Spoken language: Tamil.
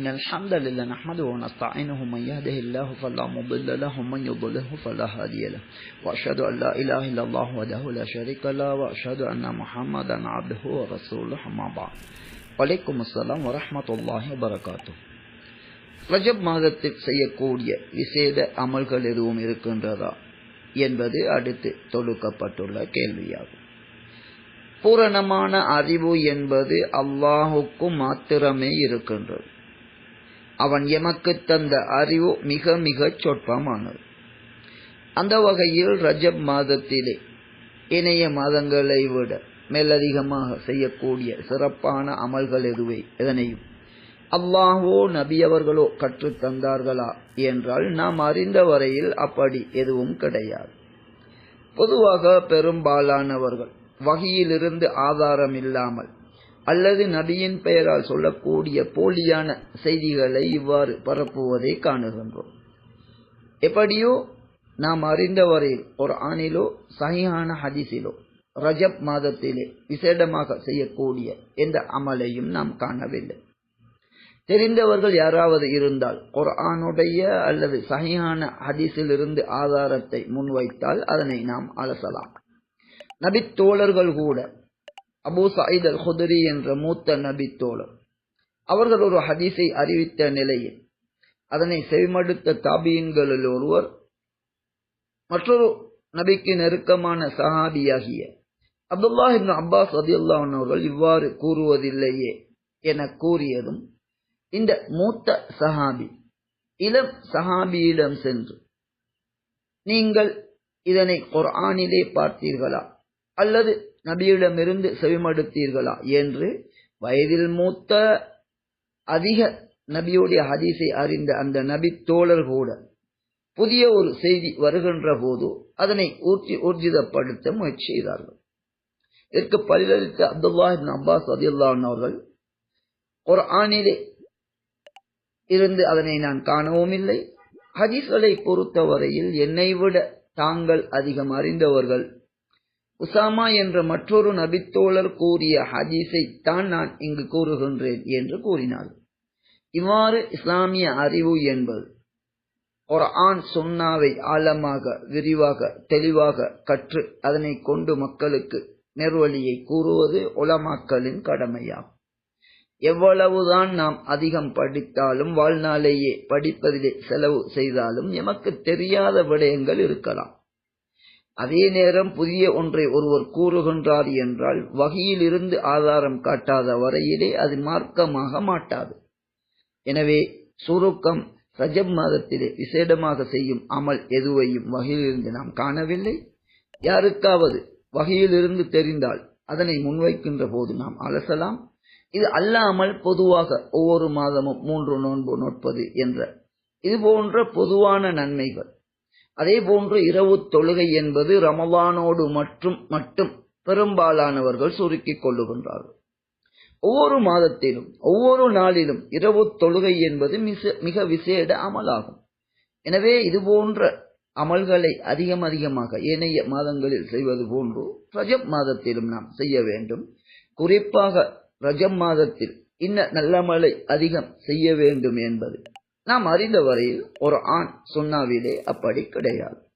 إن الحمد لله نحمده ونستعينه من يهده الله فلا مضل له ومن يضلله فلا هادي له وأشهد أن لا إله إلا الله وحده لا شريك له وأشهد أن محمدا عبده ورسوله أما بعد வலைக்கும் அஸ்லாம் வரமத்துல்லாஹி வரகாத்து ரஜப் மாதத்தில் செய்யக்கூடிய விசேத அமல்கள் எதுவும் இருக்கின்றதா என்பது அடுத்து தொடுக்கப்பட்டுள்ள கேள்வியாகும் பூரணமான அறிவு என்பது அல்லாஹுக்கும் மாத்திரமே இருக்கின்றது அவன் எமக்கு தந்த அறிவு மிக மிக சொற்பமானது. அந்த வகையில் ரஜப் மாதத்திலே இணைய மாதங்களை விட மேலதிகமாக செய்யக்கூடிய சிறப்பான அமல்கள் எதுவே? எதனையும். அல்லாஹோ நபி அவர்களோ கற்றுத் தந்தார்களா என்றால் நாம் அறிந்த வரையில் அப்படி எதுவும் கிடையாது. பொதுவாக பெரும்பாலானவர்கள் வகையிலிருந்து ஆதாரம் இல்லாமல் அல்லது நபியின் பெயரால் சொல்லக்கூடிய போலியான செய்திகளை இவ்வாறு பரப்புவதை காணுகின்றோம். எப்படியோ நாம் அறிந்த வரையில் ஒரு ஆணிலோ சகியான ஹதிசிலோ ரஜப் மாதத்திலே விசேடமாக செய்யக்கூடிய எந்த அமலையும் நாம் காணவில்லை. தெரிந்தவர்கள் யாராவது இருந்தால் குர்ஆனுடைய அல்லது சகியான ஹதீஸிலிருந்து ஆதாரத்தை முன்வைத்தால் அதனை நாம் அலசலாம். நபித்தோழர்கள் கூட அபூ சயித் அல் ஹுதரி என்ற மூத்த நபித்தோழர். அவர்கள் ஒரு ஹதீஸை அறிவித்த நிலையில் அதனை செவிமடுத்த தாபியன்களில் ஒருவர் மற்றொரு நபிக்கு நெருக்கமான சஹாபியாகிய அப்துல்லாஹ் இப்னு அப்பாஸ் அவர்கள் இவ்வாறு கூறுவதில்லையே என கூறியதும் இந்த மூத்த சஹாபி இளம் சஹாபியிடம் சென்று நீங்கள் இதனை குர்ஆனிலே பார்த்தீர்களா? அல்லது நபியிடமிருந்து செவிமடுத்தீர்களா என்று வயதில் மூத்த அதிக நபியுடைய ஹதீஸை அறிந்த அந்த நபி தோழர் கூட புதிய ஒரு செய்தி வருகின்ற போது அதனை ஊற்றி ஊர்ஜிதப்படுத்த முயற்சி செய்தார்கள். இதற்கு பதிலளித்த அப்துல்லாஹின் அப்பாஸ் அதியுல்லான் அவர்கள் ஒரு ஆணிலே இருந்து அதனை நான் காணவும் இல்லை. ஹதீஸ்களை பொறுத்தவரையில் என்னை விட தாங்கள் அதிகம் அறிந்தவர்கள் உசாமா என்ற மற்றொரு நபித்தோழர் கூறிய ஹதீஸை தான் நான் இங்கு கூறுகின்றேன் என்று கூறினார். இவ்வாறு இஸ்லாமிய அறிவு என்பது ஒரு ஆண் சுண்ணாவை ஆழமாக விரிவாக தெளிவாக கற்று அதனை கொண்டு மக்களுக்கு நெர்வழியை கூறுவது உலமாக்களின் கடமையாகும். எவ்வளவுதான் நாம் அதிகம் படித்தாலும் வாழ்நாளையே படிப்பதிலே செலவு செய்தாலும் எமக்கு தெரியாத விடயங்கள் இருக்கலாம். அதே நேரம் புதிய ஒன்றை ஒருவர் கூறுகின்றார் என்றால் வகையிலிருந்து ஆதாரம் காட்டாத வரையிலே அது மார்க்கமாக மாட்டாது. எனவே சுருக்கம் ரஜப் மாதத்திலே விசேடமாக செய்யும் அமல் எதுவையும் வகையிலிருந்து நாம் காணவில்லை. யாருக்காவது வகையிலிருந்து தெரிந்தால் அதனை முன்வைக்கின்ற போது நாம் அலசலாம். இது அல்லாமல் பொதுவாக ஒவ்வொரு மாதமும் மூன்று நோன்பு நோட்பது என்ற இது போன்ற பொதுவான நன்மைகள். அதே போன்று இரவு தொழுகை என்பது ரமலானோடு மற்றும் மட்டும் பெரும்பாலானவர்கள் சுருக்கிக் கொள்ளுகின்றார்கள். ஒவ்வொரு மாதத்திலும் ஒவ்வொரு நாளிலும் இரவு தொழுகை என்பது மிக விசேட அமலாகும். எனவே இது போன்ற அமல்களை அதிகம் அதிகமாக ஏனைய மாதங்களில் செய்வது போன்று ரஜப் மாதத்திலும் நாம் செய்ய வேண்டும். குறிப்பாக ரஜம் மாதத்தில் இன்ன நல்லமலை அதிகம் செய்ய வேண்டும் என்பது நாம் அறிந்த வரையில் ஒரு ஆண் சுண்ணாவிலே அப்படி கிடையாது.